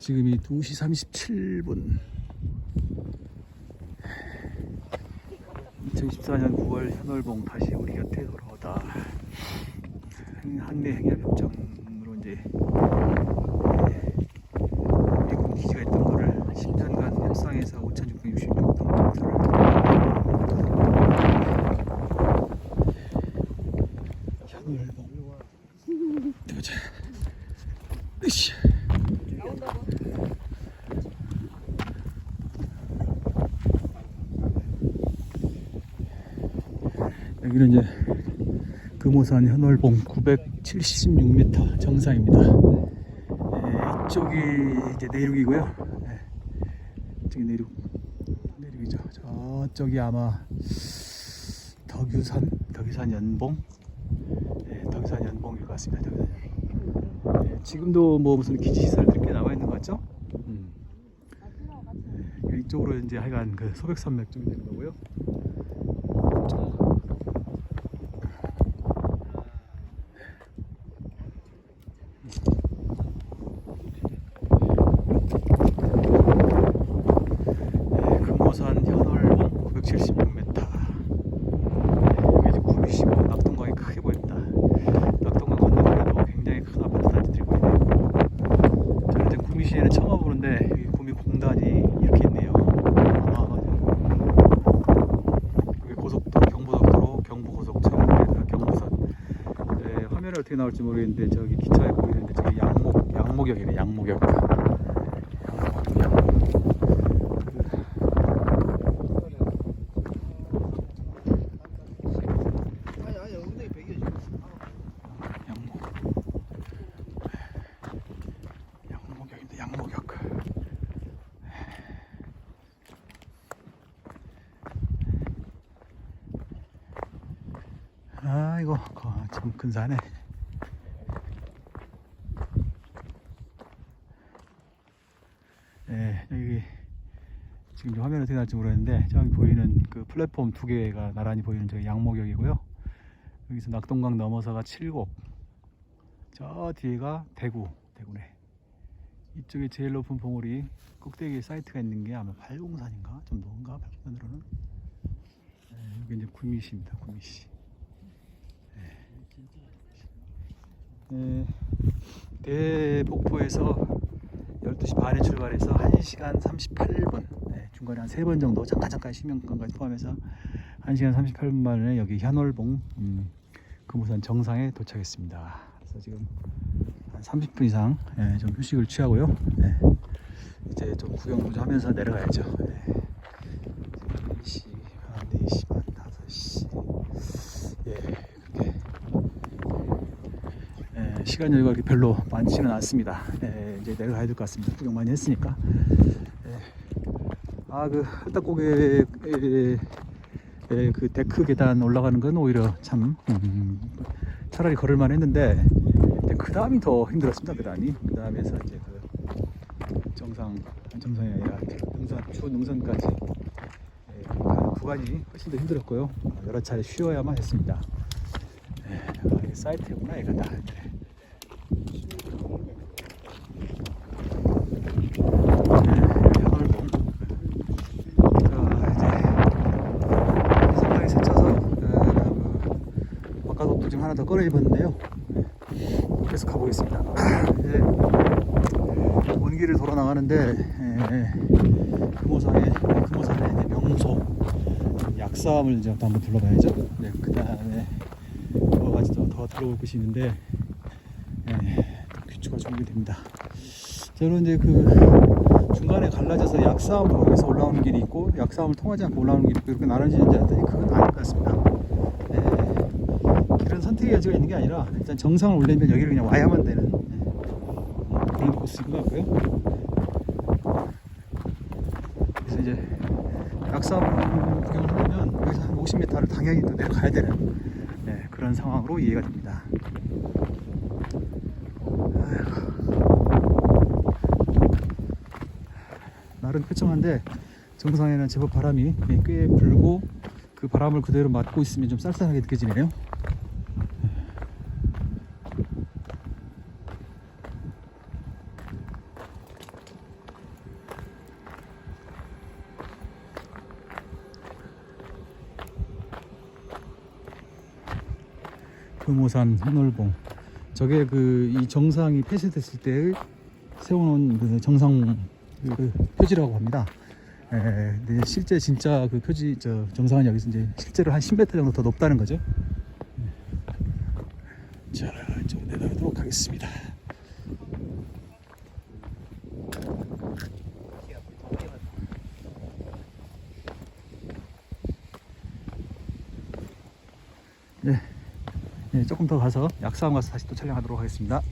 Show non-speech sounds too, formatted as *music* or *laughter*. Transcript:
지금이 2시 37분. 2014년 9월 현월봉 다시 우리 곁에 돌아오다. 한내 행야협정으로 이제 미군 기지가 있던 거를 10년간 협상해서 5,666톤 현월봉. 보자 으쌰 여기는 이제 금오산 현월봉 976m 정상입니다. 예, 이쪽이 이제 내륙이고요. 예, 이쪽이 내륙 내륙이죠. 저쪽이 아마 덕유산 덕유산 연봉 예, 덕유산 연봉일 것 같습니다. 예, 지금도 뭐 무슨 기지 시설들이 꽤 남아 있는 것 같죠? 음. 예, 이쪽으로 이제 하여간 그 소백산맥 쪽이 되는 거고요. 276m 여기 이제 구미 15 낙동강이 크게 보입니다. 낙동강 건너편에도 굉장히 큰 아파트 단지들이 보이네요. 저는 이제 구미시에는 처음 와보는데 구미 공단이 이렇게 있네요. 여기 고속도로 경부도로, 경부고속철 그러니까 경부선. 네, 화면에 어떻게 나올지 모르겠는데 저기 기차에 보이는데 저기 양목 양목역이네 양목역. 아 이거 참 근사하네. 네 여기 지금 좀 화면 어떻게 나올지 모르겠는데 저기 보이는 그 플랫폼 두 개가 나란히 보이는 저기 양목역이고요. 여기서 낙동강 넘어서가 칠곡 저 뒤에가 대구 대구네. 이쪽에 제일 높은 봉우리 꼭대기에 사이트가 있는 게 아마 팔공산인가? 정도인가? 방면으로는? 네, 여기 이제 구미시입니다 구미시 네. 네, 대복포에서 12시 반에 출발해서 1시간 38분 네, 중간에 한세번 정도 잠깐 잠깐 쉬면까지 포함해서 1시간 38분 만에 여기 현월봉 음, 금우산 정상에 도착했습니다. 그래서 지금 한 30분 이상 예, 좀 휴식을 취하고요. 예, 이제 좀 구경 좀 하면서 내려가야죠. 예. 4시, 반, 4시 반, 5시. 예, 그렇게. 예, 시간 여유가 이렇게 별로 많지는 않습니다. 예, 이제 내려가야 될 것 같습니다. 구경 많이 했으니까. 예. 아, 그, 흑닭고개, 예, 그 데크 계단 올라가는 건 오히려 참 음, 차라리 걸을만 했는데 그 다음이 더 힘들었습니다. 그 다음이 그 다음에서 이제 그 정상 정상이 아니라 능선 추 능선까지 예, 구간이 훨씬 더 힘들었고요. 여러 차례 쉬어야만 했습니다. 예, 사이트구나 얘가 다. 네. 현월봉. 자, 이제 상당히 세쳐서 어, 바깥옷도 지금 하나 더 꺼내 입었는데요. 계속 가보겠습니다. *clears throat* 이제 온 길을 돌아 나가는데 금호산의 금호산의 이제 명소 약사함을 이제 또 한번 둘러봐야죠. 네, 그 다음에 여러 가지 더, 더 들어볼 곳이 있는데 예, 귀추가 준비됩니다. 저는 이제 그 중간에 갈라져서 약사함으로 해서 올라오는 길이 있고 약사함을 통하지 않고 올라오는 길이 있고 이렇게 알았더니 그건 아닐 것 같습니다. 예, 길은 선택의 여지가 있는 게 아니라 일단 정상을 올리면 여기를 그냥 와야만 되는 예, 그런 코스인 것 같고요. 그래서 이제 약사함 구경을 하려면 여기서 한 50m를 당연히 또 내려가야 되는 예, 그런 상황으로 이해가 됩니다. 날은 쾌청한데 정상에는 제법 바람이 꽤 불고 그 바람을 그대로 맞고 있으면 좀 쌀쌀하게 느껴지네요. 금오산 해놀봉 저게 그 이 정상이 폐쇄됐을 때 세워놓은 그 정상 그 표지라고 합니다. 에, 근데 실제 진짜 그 표지 저 정상은 여기서 이제 실제로 한 10m 정도 더 높다는 거죠. 자, 좀 내려가도록 하겠습니다. 네, 네, 조금 더 가서 약사원 가서 다시 또 촬영하도록 하겠습니다.